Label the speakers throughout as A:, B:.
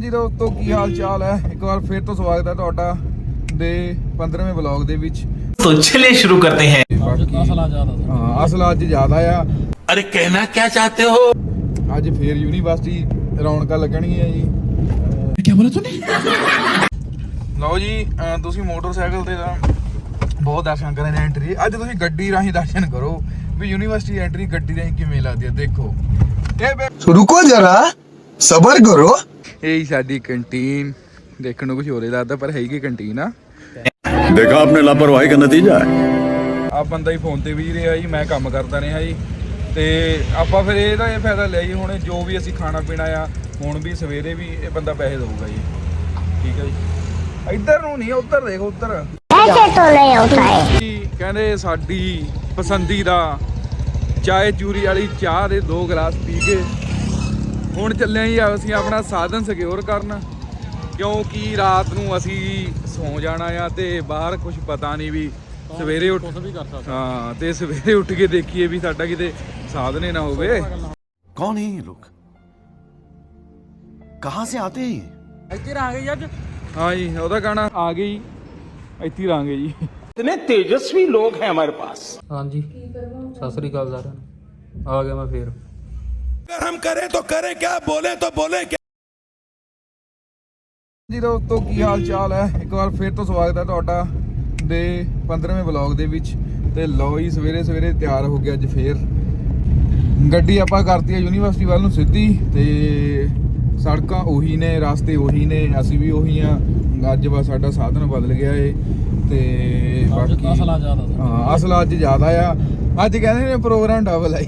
A: ਜੀ ਦੋਸਤੋ ਕੀ ਹਾਲ ਚਾਲ ਹੈ? ਇੱਕ ਵਾਰ ਫੇਰ ਤੋਂ ਸਵਾਗਤ ਹੈ ਤੁਹਾਡਾ ਦੇ 15ਵੇਂ ਵਲੌਗ ਦੇ ਵਿੱਚ।
B: ਤੋ ਚਲੇ
A: ਸ਼ੁਰੂ ਕਰਦੇ ਹਾਂ। ਅਸਲਾ ਅੱਜ ਜ਼ਿਆਦਾ ਆ।
B: ਅਰੇ ਕਹਿਣਾ ਕੀ ਚਾਹਤੇ ਹੋ?
A: ਅੱਜ ਫੇਰ ਯੂਨੀਵਰਸਿਟੀ ਰੌਣਕਾਂ ਲੱਗਣਗੀਆਂ ਜੀ।
B: ਕੀ ਬੋਲਿਆ ਤੂੰ
A: ਲਓ ਜੀ ਤੁਸੀਂ ਮੋਟਰਸਾਈਕਲ ਤੇ ਤਾਂ ਬਹੁਤ ਦਰਸ਼ਨ ਕਰਨ ਐਂਟਰੀ ਅੱਜ ਤੁਸੀਂ ਗੱਡੀ ਰਾਹੀਂ ਦਰਸ਼ਨ ਕਰੋ ਵੀ ਯੂਨੀਵਰਸਿਟੀ ਐਂਟਰੀ ਗੱਡੀ ਰਾਹੀਂ ਕਿਵੇਂ ਲੱਗਦੀ ਹੈ ਦੇਖੋ। ਇਹ
C: ਰੁਕੋ ਜਰਾ ਸਬਰ ਕਰੋ।
A: ਇਹ ਹੀ ਸਾਡੀ ਕੰਟੀਨ ਦੇਖਣ ਨੂੰ ਕੁਝ ਹੋਰ ਹੀ ਲੱਗਦਾ ਪਰ ਹੈਗੀ ਕੰਟੀਨ ਆ
D: देखा आपने लापरवाही का नतीजा है
A: ਆ ਬੰਦਾ ਹੀ ਫੋਨ ਤੇ ਵੀ ਰਿਹਾ ਜੀ ਮੈਂ ਕੰਮ ਕਰਦਾ ਰਿਹਾ ਜੀ ਤੇ ਆਪਾਂ ਫਿਰ ਇਹਦਾ ਇਹ ਫਾਇਦਾ ਲਿਆ ਜੀ ਹੁਣ ਜੋ ਵੀ ਅਸੀਂ ਖਾਣਾ ਪੀਣਾ ਆ ਹੁਣ ਵੀ ਸਵੇਰੇ ਵੀ ਇਹ ਬੰਦਾ ਪੈਸੇ ਦੇਊਗਾ ਜੀ ਠੀਕ ਹੈ ਜੀ ਇੱਧਰ ਨੂੰ ਨਹੀਂ ਉੱਧਰ ਦੇਖੋ ਉੱਧਰ
E: ऐसे तो नहीं होता है
A: ਜੀ ਕਹਿੰਦੇ ਸਾਡੀ ਪਸੰਦੀਦਾ ਚਾਏ ਚੂਰੀ ਵਾਲੀ ਚਾਹ ਦੇ ਦੋ ਗਲਾਸ ਪੀ ਕੇ ਹੁਣ ਚੱਲੇ ਹੀ ਆ ਅਸੀਂ ਆਪਣਾ ਸਾਧਨ ਸਿਕਿਉਰ ਕਰਨ ਕਿਉਂਕਿ ਰਾਤ ਨੂੰ ਅਸੀਂ ਸੌ ਜਾਣਾ ਆ ਤੇ ਬਾਹਰ ਕੁਝ ਪਤਾ ਨਹੀਂ ਵੀ ਸਵੇਰੇ ਉੱਠ ਹਾਂ ਤੇ ਸਵੇਰੇ ਉੱਠ ਕੇ ਦੇਖੀਏ ਵੀ ਸਾਡਾ ਕਿਤੇ ਸਾਧਨੇ ਨਾ ਹੋਵੇ।
D: ਕੌਣ ਹੈ ਲੋਕ? ਕਹਾਂ ਸੇ ਆਤੇ ਹੈ ਇੱਥੇ ਰਾਂਗੇ ਜੱਜ
A: ਹਾਂ ਜੀ ਉਹਦਾ ਗਾਣਾ ਆ ਗਈ ਇੱਥੇ ਰਾਂਗੇ ਜੀ।
B: ਇਤਨੇ ਤੇਜਸਵੀ ਲੋਕ ਹੈ ਹਮਾਰੇ ਪਾਸ।
F: ਹਾਂਜੀ ਸਤਿ ਸ੍ਰੀ ਅਕਾਲ ਸਾਰਿਆਂ ਆ ਗਿਆ ਮੈਂ ਫੇਰ।
D: अगर हम करें तो करें क्या बोले तो बोले क्या
A: ਜੀ ਦੋਸਤੋ ਕੀ ਹਾਲ ਚਾਲ ਹੈ ਇੱਕ ਵਾਰ ਫਿਰ ਤੋਂ ਸਵਾਗਤ ਹੈ ਤੁਹਾਡਾ ਦੇ 15ਵੇਂ ਵਲੌਗ ਦੇ ਵਿੱਚ ਤੇ ਲਓ ਜੀ ਸਵੇਰੇ ਸਵੇਰੇ ਤਿਆਰ ਹੋ ਗਿਆ ਅੱਜ ਫੇਰ ਗੱਡੀ ਆਪਾਂ ਕਰਤੀ ਹੈ ਯੂਨੀਵਰਸਿਟੀ ਵੱਲ ਨੂੰ ਸਿੱਧੀ ਤੇ ਸੜਕਾਂ ਉਹੀ ਨੇ ਰਸਤੇ ਉਹੀ ਨੇ ਅਸੀਂ ਵੀ ਉਹੀ ਆ ਅੱਜ ਬਸ ਸਾਡਾ ਸਾਧਨ ਬਦਲ ਗਿਆ ਏ ਤੇ ਬਾਕੀ
F: ਅਸਲਾ ਜ਼ਿਆਦਾ ਸੀ।
A: ਹਾਂ ਅਸਲ ਅੱਜ ਜ਼ਿਆਦਾ ਆ ਅੱਜ ਕਹਿੰਦੇ ਨੇ ਪ੍ਰੋਗਰਾਮ ਡਬਲ ਆਈ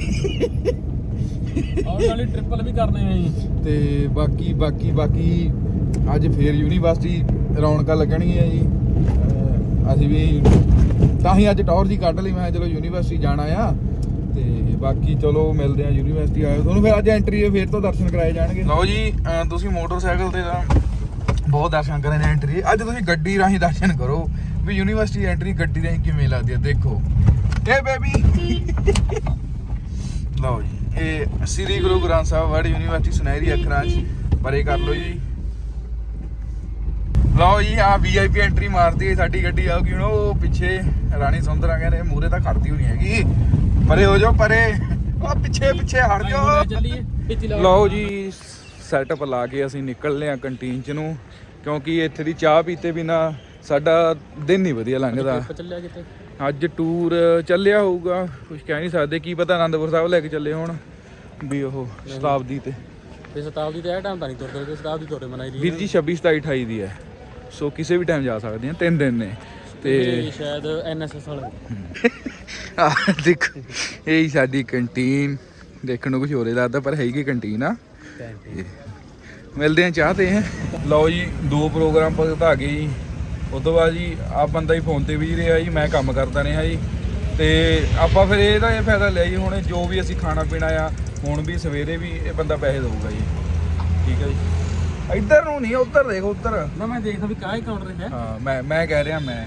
F: ਆਉਣ ਵਾਲੀ ਟ੍ਰਿਪਲ ਵੀ ਕਰਨੇ ਆ ਜੀ।
A: ਤੇ ਬਾਕੀ ਬਾਕੀ ਬਾਕੀ ਅੱਜ ਫੇਰ ਯੂਨੀਵਰਸਿਟੀ ਰੌਣਕਾਂ ਲੱਗਣਗੀਆਂ ਜੀ। ਅਹ ਅਸੀਂ ਵੀ ਤਾਂ ਹੀ ਅੱਜ ਟੌਰ ਜੀ ਕੱਢ ਲਈ ਮੈਂ ਚਲੋ ਯੂਨੀਵਰਸਿਟੀ ਜਾਣਾ ਆ। ਤੇ ਬਾਕੀ ਚਲੋ ਮਿਲਦੇ ਆ ਯੂਨੀਵਰਸਿਟੀ ਆਇਓ ਤੁਹਾਨੂੰ ਫਿਰ ਅੱਜ ਐਂਟਰੀ ਫੇਰ ਤੋਂ ਦਰਸ਼ਨ ਕਰਾਏ ਜਾਣਗੇ। ਲਓ ਜੀ ਅਹ ਤੁਸੀਂ ਮੋਟਰਸਾਈਕਲ ਤੇ ਤਾਂ ਬਹੁਤ ਦਰਸ਼ਨ ਕਰਨ ਐਂਟਰੀ ਅੱਜ ਤੁਸੀਂ ਗੱਡੀ ਰਾਹੀਂ ਦਰਸ਼ਨ ਕਰੋ ਵੀ ਯੂਨੀਵਰਸਿਟੀ ਐਂਟਰੀ ਗੱਡੀ ਰਾਹੀਂ ਕਿਵੇਂ ਲੱਗਦੀ ਹੈ ਦੇਖੋ। ਇਹ ਬੇਬੀ ਲਓ ਜੀ। ਇਹ ਸ੍ਰੀ ਗੁਰੂ ਗ੍ਰੰਥ ਸਾਹਿਬ ਵਰਡ ਯੂਨੀਵਰਸਿਟੀ ਸੁਨਹਿਰੀ ਅੱਖਰਾਂ 'ਚ ਪਰੇ ਕਰ ਲਓ ਜੀ। ਲਓ ਜੀ ਆ ਵੀਆਈਪੀ ਐਂਟਰੀ ਮਾਰਦੀ ਹੈ ਸਾਡੀ ਗੱਡੀ ਆਉਗੀ ਹੁਣ ਉਹ ਪਿੱਛੇ ਰਾਣੀ ਸੁੰਦਰਾ ਕਹਿੰਦੇ ਮੂਰੇ ਤਾਂ ਖੜਦੀ ਹੋਣੀ ਹੈਗੀ। ਪਰੇ ਹੋ ਜਾਓ ਪਰੇ। ਉਹ ਪਿੱਛੇ ਪਿੱਛੇ ਹਟ ਜਾਓ। ਲਓ। ਜੀ ਸੈਟਅਪ ਲਾ ਕੇ ਅਸੀਂ ਨਿਕਲਨੇ ਆ ਕੰਟੀਨ ਚ ਨੂੰ ਕਿਉਂਕਿ ਇੱਥੇ ਦੀ ਚਾਹ ਪੀਤੇ ਬਿਨਾ ਸਾਡਾ ਦਿਨ ਨਹੀਂ ਵਧੀਆ ਲੰਘਦਾ। ਅੱਜ ਟੂਰ ਚੱਲਿਆ ਹੋਊਗਾ ਕੁਝ ਕਹਿ ਨਹੀਂ ਸਕਦੇ ਕੀ ਪਤਾ ਆਨੰਦਪੁਰ ਸਾਹਿਬ ਲੈ ਕੇ ਚੱਲੇ ਹੋਣ। ਵੀ ਉਹ ਸ਼ਤਾਬਦੀ ਤੇ।
F: ਤੇ ਸ਼ਤਾਬਦੀ ਤੇ ਇਹ ਟਾਈਮ ਤਾਂ ਨਹੀਂ ਤੁਰਦੇ ਤੇ ਸ਼ਤਾਬਦੀ ਤੋਰੇ ਮਨਾਈ ਦੀ।
A: ਵੀਰ ਜੀ 26 27 28 ਦੀ ਹੈ। ਸੋ ਕਿਸੇ ਵੀ ਟਾਈਮ ਜਾ ਸਕਦੇ ਆ ਤਿੰਨ ਦਿਨ ਨੇ। ਤੇ
F: ਤੇ ਸ਼ਾਇਦ ਐਨਐਸਐਸ ਵਾਲੇ।
A: ਆਹ ਦੇਖੋ ਇਹ ਸਾਡੀ ਕੰਟੀਨ ਦੇਖਣ ਨੂੰ ਕੁਝ ਹੋਰ ਹੀ ਲੱਗਦਾ ਪਰ ਹੈਗੀ ਕੰਟੀਨ ਆ। ਇਹ। ਮਿਲਦੇ ਆ ਚਾਹ ਤੇ ਹੈ। ਲਓ ਜੀ ਦੋ ਪ੍ਰੋਗਰਾਮ ਭਗਤਾ ਗਏ ਜੀ। ਉਸ ਤੋਂ ਬਾਅਦ ਜੀ ਆ ਬੰਦਾ ਹੀ ਫੋਨ ਤੇ ਵੀ ਰਿਹਾ ਜੀ ਮੈਂ ਕੰਮ ਕਰਦਾ ਰਿਹਾ ਜੀ। ਤੇ ਆਪਾਂ ਫਿਰ ਇਹਦਾ ਇਹ ਫਾਇਦਾ ਲਿਆ ਜੀ ਹੁਣ ਜੋ ਵੀ ਅਸੀਂ ਖਾਣਾ ਪੀਣਾ ਆ ਹੁਣ ਵੀ ਸਵੇਰੇ ਵੀ ਇਹ ਬੰਦਾ ਪੈਸੇ ਦੇਊਗਾ ਜੀ। ਠੀਕ ਹੈ ਜੀ। ਇੱਧਰ ਨੂੰ ਨਹੀਂ ਉੱਧਰ ਦੇਖੋ ਉੱਧਰ।
F: ਨਾ ਮੈਂ ਦੇਖਦਾ ਵੀ ਕਾਹ ਕਾਊਂਟਰ ਹੈ।
A: ਹਾਂ ਮੈਂ ਮੈਂ ਕਹਿ ਰਿਹਾ ਮੈਂ।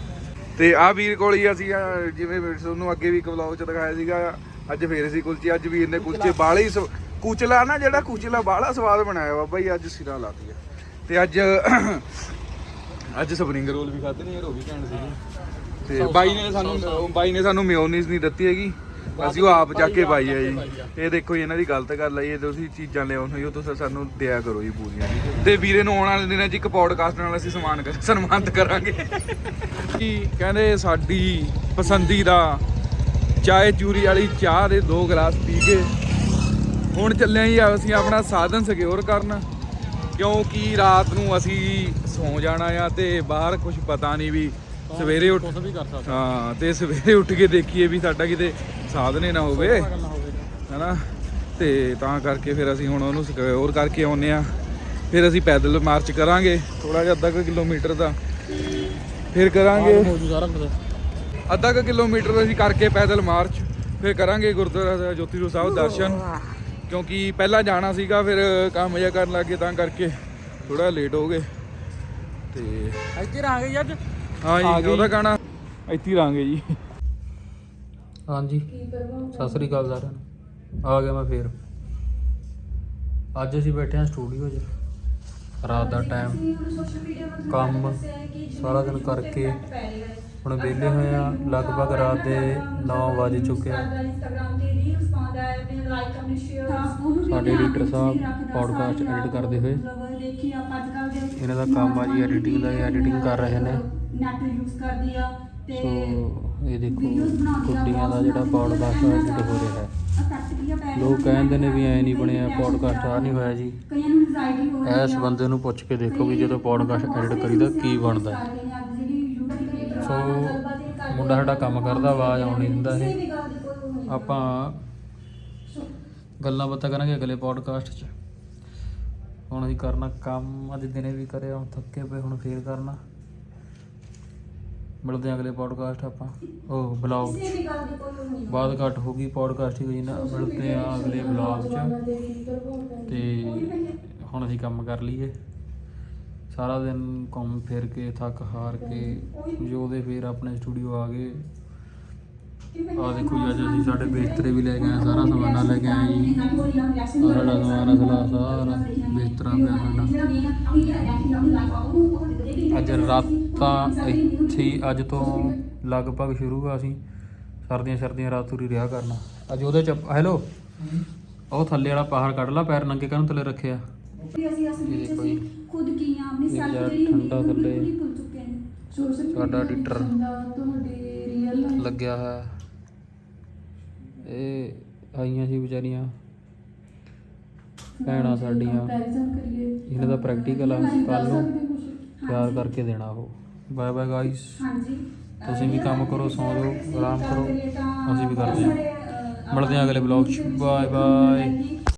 A: ਤੇ ਆ ਵੀਰ ਕੋਲ ਹੀ ਅਸੀਂ ਆਹ ਜਿਵੇਂ ਤੁਹਾਨੂੰ ਅੱਗੇ ਵੀ ਇੱਕ ਵਲੌਗ ਚ ਦਿਖਾਇਆ ਸੀਗਾ ਅੱਜ ਫੇਰ ਅਸੀਂ ਕੁਲਚੇ ਅੱਜ ਵੀਰ ਨੇ ਕੁਲਚੇ ਬਾਲੇ ਹੀ ਸਵ- ਕੁਚਲਾ ਨਾ ਜਿਹੜਾ ਕੁਚਲਾ ਬਾਲਾ ਸਵਾਦ ਬਣਾਇਆ ਬਾਬਾ ਜੀ ਅੱਜ ਸਿਰਾ ਲਾਤੀ ਆ ਤੇ ਅੱਜ ਅੱਜ ਸਪਰਿੰਗ ਰੋਲ ਵੀ ਖਾਦੇ ਨੇ ਯਾਰ ਉਹ ਵੀ ਘੈਂਟ ਸੀਗੇ। ਤੇ ਬਾਈ ਨੇ ਸਾਨੂੰ ਬਾਈ ਨੇ ਸਾਨੂੰ ਮਿਓਨੀਜ਼ ਨਹੀਂ ਦਿੱਤੀ ਹੈਗੀ। ਅਸੀਂ ਉਹ ਆਪ ਜਾ ਕੇ ਪਾਈ ਆ ਜੀ। ਇਹ ਦੇਖੋ ਜੀ, ਇਹਨਾਂ ਦੀ ਗਲਤ ਗੱਲ ਆ ਜੀ, ਇਹ ਤੁਸੀਂ ਚੀਜ਼ਾਂ ਲਿਆਉਣ ਹੋਈ ਉਹ ਤੁਸੀਂ ਸਾਨੂੰ ਦਿਆ ਕਰੋ ਜੀ ਪੂਰੀਆਂ ਤੇ ਵੀਰੇ ਨੂੰ ਆਉਣ ਵਾਲੇ ਦਿਨਾਂ 'ਚ ਇੱਕ ਪੌਡਕਾਸਟ ਨਾਲ ਅਸੀਂ ਸਨਮਾਨ ਕਰ ਸਨਮਾਨਿਤ ਕਰਾਂਗੇ। ਕੀ ਕਹਿੰਦੇ ਸਾਡੀ ਪਸੰਦੀਦਾ ਚਾਏ ਚੂਰੀ ਵਾਲੀ ਚਾਹ ਦੇ ਦੋ ਗਲਾਸ ਪੀ ਕੇ ਹੁਣ ਚੱਲੇ ਜੀ, ਅਸੀਂ ਆਪਣਾ ਸਾਧਨ ਸਿਕਿਉਰ ਕਰਨ। ਕਿਉਂਕਿ ਰਾਤ ਨੂੰ ਅਸੀਂ ਸੌ ਜਾਣਾ ਆ ਤੇ ਬਾਹਰ ਕੁਝ ਪਤਾ ਨਹੀਂ ਵੀ ਸਵੇਰੇ ਉੱਠ
F: ਕੁਝ ਵੀ ਕਰ ਸਕਦਾ।
A: ਹਾਂ ਤੇ ਸਵੇਰੇ ਉੱਠ ਕੇ ਦੇਖੀਏ ਵੀ ਸਾਡਾ ਕਿਤੇ ਸਾਧਨ ਹੀ ਨਾ ਹੋਵੇ।
F: ਗੱਲ ਨਾ ਹੋਵੇ।
A: ਹੈਨਾ? ਤੇ ਤਾਂ ਕਰਕੇ ਫਿਰ ਅਸੀਂ ਹੁਣ ਉਹਨੂੰ ਸਿਕਿਉਰ ਕਰਕੇ ਆਉਨੇ ਆ ਫਿਰ ਅਸੀਂ ਪੈਦਲ ਮਾਰਚ ਕਰਾਂਗੇ ਥੋੜਾ ਜਿਹਾ ਅੱਧਾ ਕੁ ਕਿਲੋਮੀਟਰ ਦਾ। ਫਿਰ ਕਰਾਂਗੇ ਅੱਧਾ ਕੁ ਕਿਲੋਮੀਟਰ ਅਸੀਂ ਕਰਕੇ ਪੈਦਲ ਮਾਰਚ। ਫਿਰ ਕਰਾਂਗੇ ਗੁਰਦੁਆਰਾ ਜੋਤੀ ਸਰੂਪ ਸਾਹਿਬ ਦਰਸ਼ਨ। ਕਿਉਂਕਿ ਪਹਿਲਾਂ ਜਾਣਾ ਸੀਗਾ ਫਿਰ ਕੰਮ ਜਿਹਾ ਕਰਨ ਲੱਗੇ ਤਾਂ ਕਰਕੇ ਥੋੜਾ ਲੇਟ ਹੋ ਗਏ। ਤੇ
F: ਇੱਥੇ ਆ ਗਏ ਅੱਜ।
A: ਹਾਂ
F: ਆ
A: ਜੀ
F: ਗਈ।
A: ਉਹਦਾ ਗਾਣਾ। ਇੱਥੇ ਹੀ ਰਾਂਗੇ ਜੀ।
F: ਹਾਂਜੀ ਸਤਿ ਸ੍ਰੀ ਅਕਾਲ ਸਾਰਿਆਂ ਨੂੰ। ਆ ਗਿਆ ਮੈਂ ਫੇਰ। ਅੱਜ ਅਸੀਂ ਬੈਠੇ ਹਾਂ ਸਟੂਡੀਓ 'ਚ। ਰਾਤ ਦਾ ਟਾਈਮ ਕੰਮ ਸਾਰਾ ਦਿਨ ਕਰਕੇ। ਹੁਣ ਵਿਹਲੇ ਹੋਏ ਆ ਲਗਭਗ ਰਾਤ ਦੇ 9 ਵਜ ਚੁੱਕੇ ਆ। ਸਾਡੇ ਐਡੀਟਰ ਸਾਹਿਬ ਪੋਡਕਾਸਟ ਐਡਿਟ ਕਰਦੇ ਹੋਏ। ਇਹਨਾਂ ਦਾ ਕੰਮ ਆ ਜੀ ਐਡੀਟਿੰਗ ਦਾ ਐਡੀਟਿੰਗ ਕਰ ਰਹੇ ਨੇ।
G: ਨੈਟ ਯੂਜ਼ ਕਰਦੀ ਆ ਤੇ
F: ਸੋ, ਇਹ ਦੇਖੋ ਕੁੱਡੀਆਂ ਦਾ ਜਿਹੜਾ ਪੋਡਕਾਸਟ ਐਡਿਟ ਹੋ ਰਿਹਾ ਹੈ। ਲੋਕ ਕਹਿੰਦੇ ਨੇ ਵੀ ਐ ਨਹੀਂ ਬਣਿਆ ਪੋਡਕਾਸਟ ਆ ਨਹੀਂ ਹੋਇਆ ਜੀ। ਇਸ ਬੰਦੇ ਨੂੰ ਪੁੱਛ ਕੇ ਦੇਖੋ ਵੀ ਜਦੋਂ ਪੋਡਕਾਸਟ ਐਡਿਟ ਕਰੀਦਾ ਕੀ ਬਣਦਾ ਸੋ ਮੁੰਡਾ ਸਾਡਾ ਕੰਮ ਕਰਦਾ, ਆਵਾਜ਼ ਆਉਣ ਨਹੀਂ ਦਿੰਦਾ ਇਹ। ਆਪਾਂ ਗੱਲਾਂ ਬਾਤਾਂ ਕਰਾਂਗੇ ਅਗਲੇ ਪੋਡਕਾਸਟ 'ਚ। ਹੁਣ ਅਸੀਂ ਕਰਨਾ ਕੰਮ, ਅੱਜ ਦਿਨੇ ਵੀ ਕਰਿਆ, ਹੁਣ ਥੱਕੇ ਪਏ, ਹੁਣ ਫੇਰ ਕਰਨਾ। ਮਿਲਦੇ ਹਾਂ ਅਗਲੇ ਪੋਡਕਾਸਟ ਆਪਾਂ। ਉਹ ਬਲੌਗ ਬਾਅਦ ਘੱਟ ਹੋ ਗਈ ਪੋਡਕਾਸਟ ਹੀ ਹੋਈ ਨਾ, ਮਿਲਦੇ ਹਾਂ ਅਗਲੇ ਬਲੌਗ 'ਚ। ਤੇ ਹੁਣ ਅਸੀਂ ਕੰਮ ਕਰ ਲਈਏ। ਸਾਰਾ ਦਿਨ ਘੁੰਮ ਫਿਰ ਕੇ ਥੱਕ ਹਾਰ ਕੇ ਜੋਦੇ ਫਿਰ ਆਪਣੇ ਸਟੂਡੀਓ ਆ ਗਏ। ਆ ਦੇਖੋ ਜੀ ਅੱਜ ਅਸੀਂ ਸਾਡੇ ਬਿਸਤਰੇ ਵੀ ਲੈ ਕੇ ਆਏ ਸਾਰਾ ਸਮਾਨਾ ਲੈ ਕੇ ਆਏ ਜੀ। ਆਹ ਸਾਡਾ ਸਮਾਨ ਅਸਲਾ ਸਾਰਾ ਬਿਸਤਰਾ ਪਿਆ ਸਾਡਾ। ਅੱਜ ਰਾਤਾਂ ਇੱਥੇ ਅੱਜ ਤੋਂ ਲਗਭਗ ਸ਼ੁਰੂ ਆ ਅਸੀਂ। ਸਰਦੀਆਂ ਸਰਦੀਆਂ ਰਾਤ ਤੁਰੀ ਰਿਹਾ ਕਰਨਾ। ਅੱਜ ਉਹਦੇ ਚ ਹੈਲੋ? ਉਹ ਥੱਲੇ ਵਾਲਾ ਪਹਾੜ ਕੱਢ ਲਾ ਪੈਰ ਨੰਗੇ ਕਾਹਨੂੰ ਥੱਲੇ ਰੱਖਿਆ। ਇਹ ਦੇਖੋ ਜੀ।
G: ਖੁਦ ਕੀ ਆ? ਆਪਣੀ ਸੈਲਫ
F: ਜਿਹੜਾ
G: ਹੁੰਦੀ
F: ਠੰਡਾ
G: ਹੈ
F: ਥੱਲੇ।
G: ਭੁੱਲ ਚੁੱਕੇ ਨੇ
F: ਸਾਡਾ ਐਡੀਟਰ
G: ਤੁਹਾਡੇ ਰੀਅਲ
F: ਲੱਗਿਆ ਹੋਇਆ ਇਹ ਆਈਆਂ ਸੀ ਵਿਚਾਰੀਆਂ। ਭੈਣਾਂ ਸਾਡੀਆਂ।
G: ਕਰੀਏ
F: ਇਹਨਾਂ ਦਾ ਪ੍ਰੈਕਟੀਕਲ ਆ ਕੱਲ ਨੂੰ ਤਿਆਰ ਕਰਕੇ ਦੇਣਾ ਉਹ। ਬਾਏ ਬਾਏ ਗਾਇਸ
G: ਹਾਂਜੀ।
F: ਤੁਸੀਂ ਵੀ ਕੰਮ ਕਰੋ ਸੌਂ ਜਾਓ ਆਰਾਮ ਕਰੋ। ਅਸੀਂ ਵੀ ਕਰਦੇ ਹਾਂ। ਮਿਲਦੇ ਹਾਂ ਅਗਲੇ ਬਲੌਗ 'ਚ। Bye bye